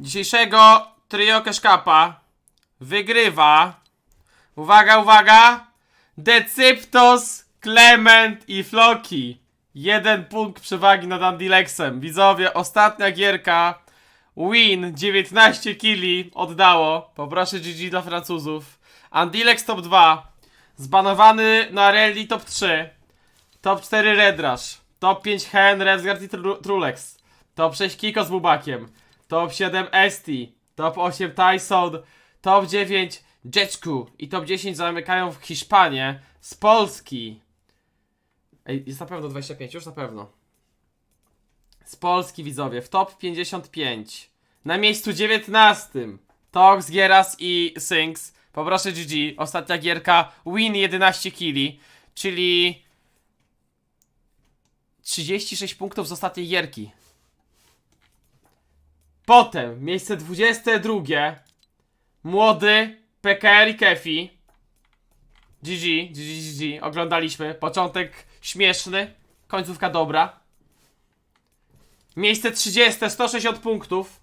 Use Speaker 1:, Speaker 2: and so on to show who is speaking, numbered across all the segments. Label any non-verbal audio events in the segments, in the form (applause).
Speaker 1: Dzisiejszego trio Keszkapa wygrywa. Uwaga, uwaga! Decyptos, Clement i Floki. Jeden punkt przewagi nad Andilexem. Widzowie, ostatnia gierka. Win 19 kili oddało. Poproszę GG dla Francuzów. Andilex top 2. Zbanowany na rally top 3. Top 4 Red Rush. Top 5 Hen, Revsgard i Tru- Trulex. Top 6 Kiko z Bubakiem. Top 7 Esti. Top 8 Tyson. Top 9 Jeczku. I top 10 zamykają w Hiszpanię z Polski. Ej, jest na pewno 25, już na pewno. Z Polski widzowie, w top 55. Na miejscu 19. Tox, Gieras i Syncs. Poproszę GG. Ostatnia gierka. Win 11 kili. Czyli 36 punktów z ostatniej gierki. Potem miejsce 22. Młody PKR i Kefi. GG, GG, GG. Oglądaliśmy. Początek śmieszny. Końcówka dobra. Miejsce 30, 160 punktów.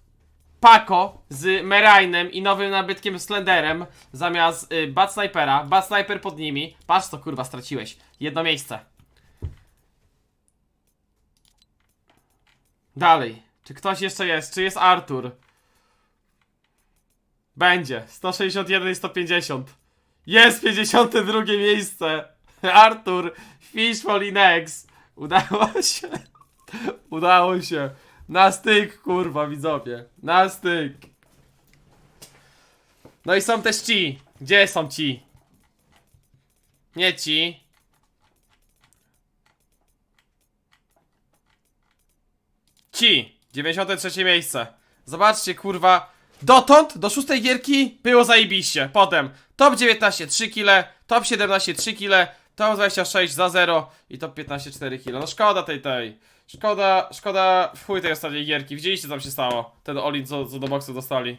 Speaker 1: Paco z Merainem i nowym nabytkiem Slenderem zamiast y, Bad Snipera. Bad Sniper pod nimi. Patrz to kurwa straciłeś. Jedno miejsce. Dalej. Czy ktoś jeszcze jest? Czy jest Artur? Będzie. 161 i 150. Jest 52 miejsce. (laughs) Artur. In eggs. Udało się. (laughs) Udało się. Na styk, kurwa, widzowie. Na styk. No i są też ci. Gdzie są ci? Nie ci. Ci. 93 miejsce. Zobaczcie, kurwa. Dotąd, do szóstej gierki, było zajebiście. Potem top 19 3 kile, top 17 3 kile, top 26 za 0 i top 15 4 kile. No szkoda tej tej. Szkoda, szkoda w chuj tej ostatniej gierki. Widzieliście co tam się stało? Ten Olin co, co do boksu dostali.